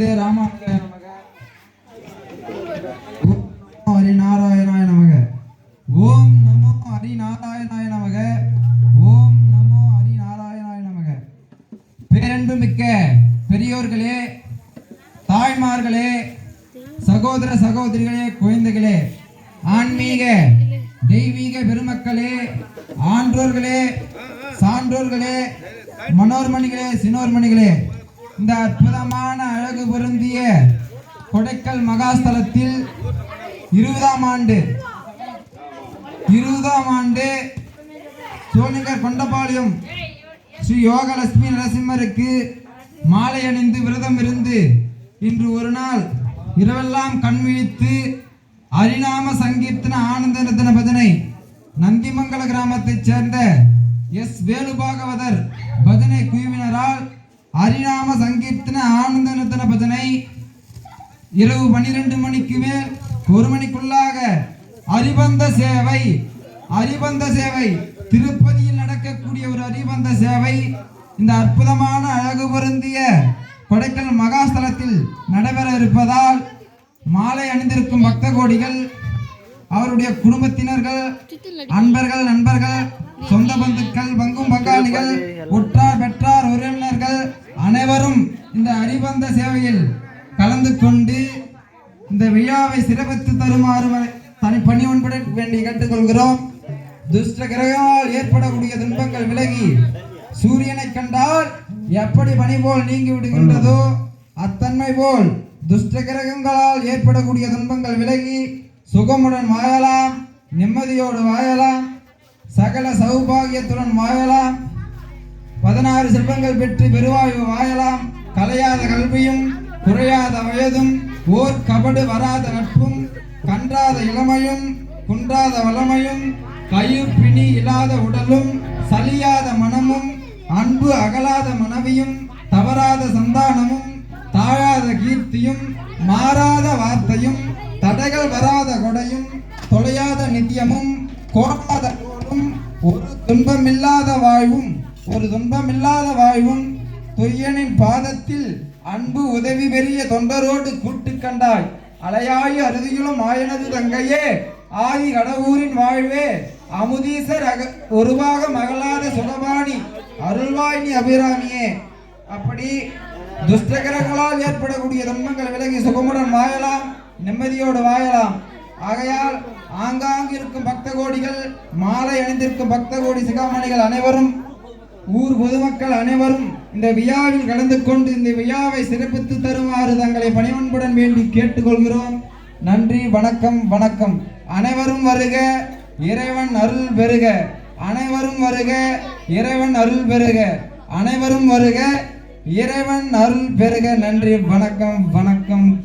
ஹரே ராமானுஜாய நமக. ஓம் நமோ ஹரிநாராயணாய நமக. ஓம் நமோ ஹரிநாராயணாய நமக. ஓம் நமோ ஹரிநாராயணாய நமக. பேரன்பு மிக்க பெரியோர்களே தாய்மார்களே சகோதர சகோதரிகளே குழந்தைகளே ஆன்மீக தெய்வீக பெருமக்களே ஆன்றோர்களே சான்றோர்களே மனோர்மணிகளே சினோர்மணிகளே இந்த அற்புதமான அழகு பொருந்திய கொடைக்கல் மகாஸ்தலத்தில் இருபதாம் ஆண்டு இருபதாம் ஆண்டு சோனிகர் கொண்டபாளையம் ஸ்ரீ யோகலட்சுமி நரசிம்மருக்கு மாலை அணிந்து விரதம் இருந்து இன்று ஒரு நாள் இரவெல்லாம் கண்விழித்து அரிநாம சங்கீர்த்தன ஆனந்த ரத்ன பஜனை நந்திமங்கல கிராமத்தைச் சேர்ந்த எஸ் வேலுபாகவதர் பஜனை குழுவினரால் ஹரிநாம சங்கீர்த்தன ஆனந்த ரத்ன பஜனை. இரவு பன்னிரண்டு மணிக்கு மேல் ஒரு மணிக்குள்ளாக அரிபந்த சேவை அரிபந்த சேவை. திருப்பதியில் நடக்கக்கூடிய ஒரு அரிபந்த சேவை. இந்த அற்புதமான அழகு பொருந்திய கொடைக்கல் மகாஸ்தலத்தில் நடைபெற இருப்பதால் மாலை அணிந்திருக்கும் பக்த கோடிகள் அவருடைய குடும்பத்தினர்கள் அன்பர்கள் நண்பர்கள் சொந்த பந்துக்கள் பங்கும் பங்காளிகள் இந்த சேவையில் கலந்து கொண்டு இந்த விழாவை சிறப்பித்து தருமாறு வ- தனி பணிவன்புடன் வேண்டி கேட்டுக்கொள்கிறோம். துஷ்ட கிரகங்களால் ஏற்படக்கூடிய துன்பங்கள் விலகி சூரியனை கண்டால் எப்படி பணி போல் நீங்கி விடுகின்றதோ அத்தன்மை போல் துஷ்ட கிரகங்களால் ஏற்படக்கூடிய துன்பங்கள் விலகி சுகமுடன் வாழலாம் நிம்மதியோடு வாழலாம் சகல சௌபாகியத்துடன் வாழலாம். பதினாறு செல்வங்கள் பெற்று பெருவாய் வாயலாம். கலையாத கல்வியும் குறையாத வயதும் ஓர் கபடு வராத நட்பும் கன்றாத இளமையும் குன்றாத வளமையும் கயிறு பிணி இல்லாத உடலும் சலியாத மனமும் அன்பு அகலாத மனைவியும் தவறாத சந்தானமும் தாழாத கீர்த்தியும் மாறாத வார்த்தையும் தடைகள் வராத கொடையும் தொலையாத நித்தியமும் கோடாத கோலும் ஒரு துன்பமில்லாத வாழ்வும். ஒரு துன்பமில்லாத வாழ்வும் துரியனின் பாதத்தில் அன்பு உதவி பெரிய தொண்டரோடு கூட்டு கண்டாய். அலையாய் அறுதியிலும் ஆயனது தங்கையே ஆதி கடவுரின் வாழ்வே அமுதீசர் அக ஒருவாக மகளாத சுடபாணி அருள்வாயினி அபிராமியே. அப்படி துஷ்டகிரங்களால் ஏற்படக்கூடிய துன்பங்கள் விலகி சுகமுடன் வாழலாம் நிம்மதியோடு வாழலாம். ஆகையால் ஆங்காங்கு இருக்கும் பக்த கோடிகள் மாலை அணிந்திருக்கும் பக்த கோடி சிகாமணிகள் அனைவரும் ஊர் பொதுமக்கள் அனைவரும் இந்த விழாவில் கலந்து கொண்டு இந்த விழாவை சிறப்பித்து தருமாறு தங்களை பணிவன்புடன் வேண்டி கேட்டுக்கொள்கிறோம். நன்றி வணக்கம் வணக்கம். அனைவரும் வருக இறைவன் அருள் பெருக அனைவரும் வருக இறைவன் அருள் பெருக அனைவரும் வருக இறைவன் அருள் பெருக நன்றி வணக்கம் வணக்கம்.